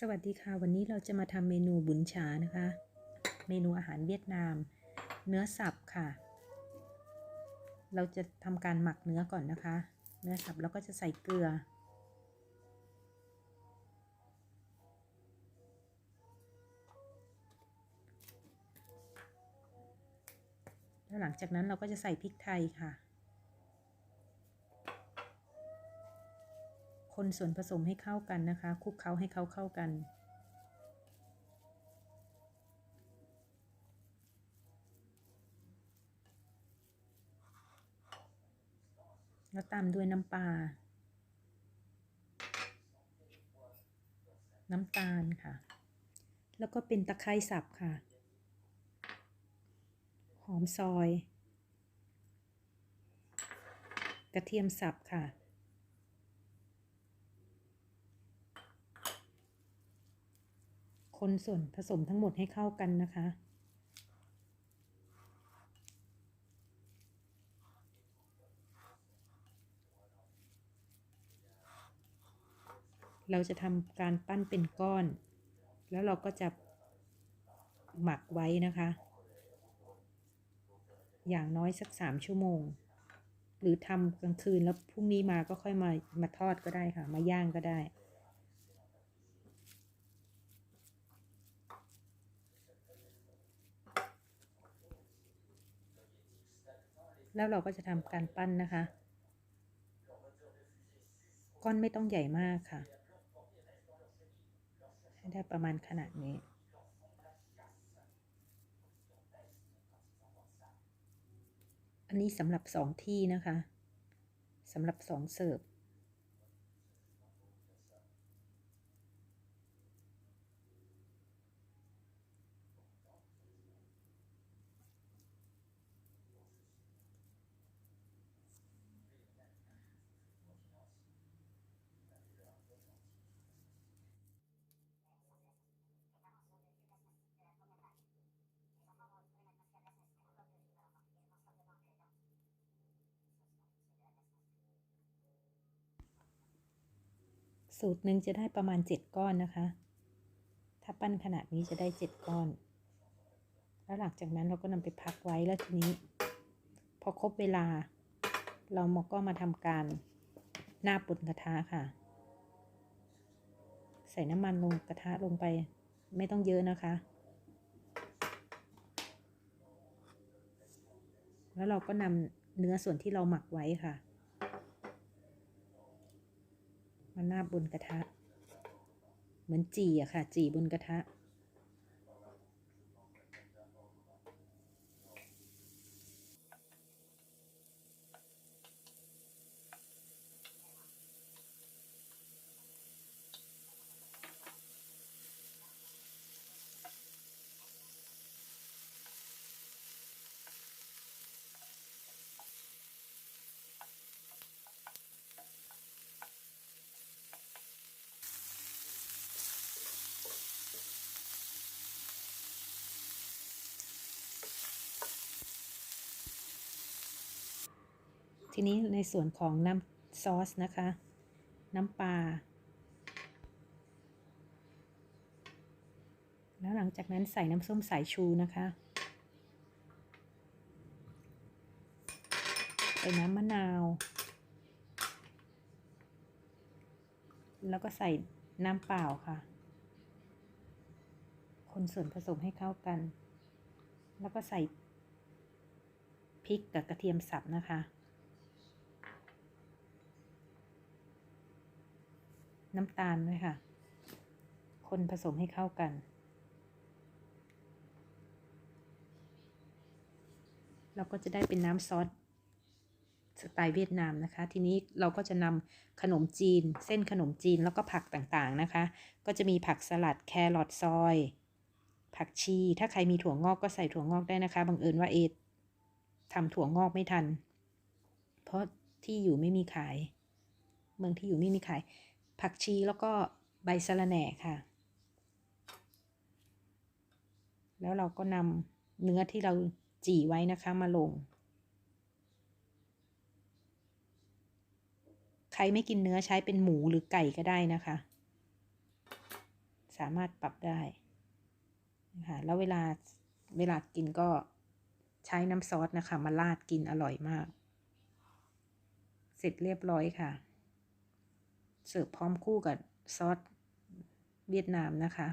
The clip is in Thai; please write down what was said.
สวัสดีค่ะ วันนี้เราจะมาทำเมนูบุญชานะคะ เมนูอาหารเวียดนาม เนื้อสับค่ะ เราจะทำการหมักเนื้อก่อนนะคะ เนื้อสับแล้วก็จะใส่เกลือ แล้วหลังจากนั้นเราก็จะใส่พริกไทยค่ะ คนส่วนผสมให้เข้ากันนะคะคลุกเคล้าให้เขาเข้ากัน แล้วตามด้วยน้ำปลา น้ำตาลค่ะ แล้วก็เป็นตะไคร้สับค่ะ หอมซอย กระเทียมสับค่ะ คนส่วนผสมทั้งหมดให้เข้ากันนะคะ เราจะทำการปั้นเป็นก้อน แล้วเราก็จะหมักไว้นะคะ อย่างน้อยสักสามชั่วโมง หรือทำกลางคืนแล้วพรุ่งนี้มาก็ค่อยมามาทอดก็ได้ค่ะ มาย่างก็ได้ แล้วเราก็จะทำการปั้นนะคะ ก้อนไม่ต้องใหญ่มากค่ะ ให้ได้ประมาณขนาดนี้ อันนี้สำหรับสองที่นะคะสำหรับสองเสิร์ฟ สูตรหนึ่งจะได้ประมาณเจ็ดก้อนนะคะ ถ้าปั้นขนาดนี้จะได้เจ็ดก้อน แล้วหลังจากนั้นเราก็นำไปพักไว้แล้วทีนี้ พอครบเวลา เรามาก็มาทำการหน้าบนกระทะค่ะ ใส่น้ำมันลงกระทะลงไป ไม่ต้องเยอะนะคะ แล้วเราก็นำเนื้อส่วนที่เราหมักไว้ค่ะ มาหน้าบนกระทะ เหมือนจีอะค่ะ จีบนกระทะ ทีนี้ในส่วนของน้ำซอสนะคะ น้ำปลา แล้วหลังจากนั้นใส่น้ำส้มสายชูนะคะ ใส่น้ำมะนาว แล้วก็ใส่น้ำเปล่าค่ะ คนส่วนผสมให้เข้ากัน แล้วก็ใส่พริกกับกระเทียมสับนะคะ น้ำตาลด้วยค่ะ คนผสมให้เข้ากัน เราก็จะได้เป็นน้ำซอสสไตล์เวียดนามนะคะ ทีนี้เราก็จะนำขนมจีน เส้นขนมจีนแล้วก็ผักต่างๆนะคะ ก็จะมีผักสลัดแครอทซอย ผักชี ถ้าใครมีถั่วงอกก็ใส่ถั่วงอกได้นะคะ บังเอิญว่าเอทำถั่วงอกไม่ทัน เพราะที่อยู่ไม่มีขาย เมืองที่อยู่ไม่มีขาย ผักชีแล้วก็ใบสะระแหน่ค่ะ แล้วเราก็นำเนื้อที่เราจี่ไว้นะคะมาลง ใครไม่กินเนื้อใช้เป็นหมูหรือไก่ก็ได้นะคะ สามารถปรับได้ค่ะแล้วเวลาเวลากินก็ใช้น้ำซอสนะคะ มาราดกินอร่อยมาก เสร็จเรียบร้อยค่ะ เสิร์ฟพร้อมคู่กับซอสเวียดนามนะคะ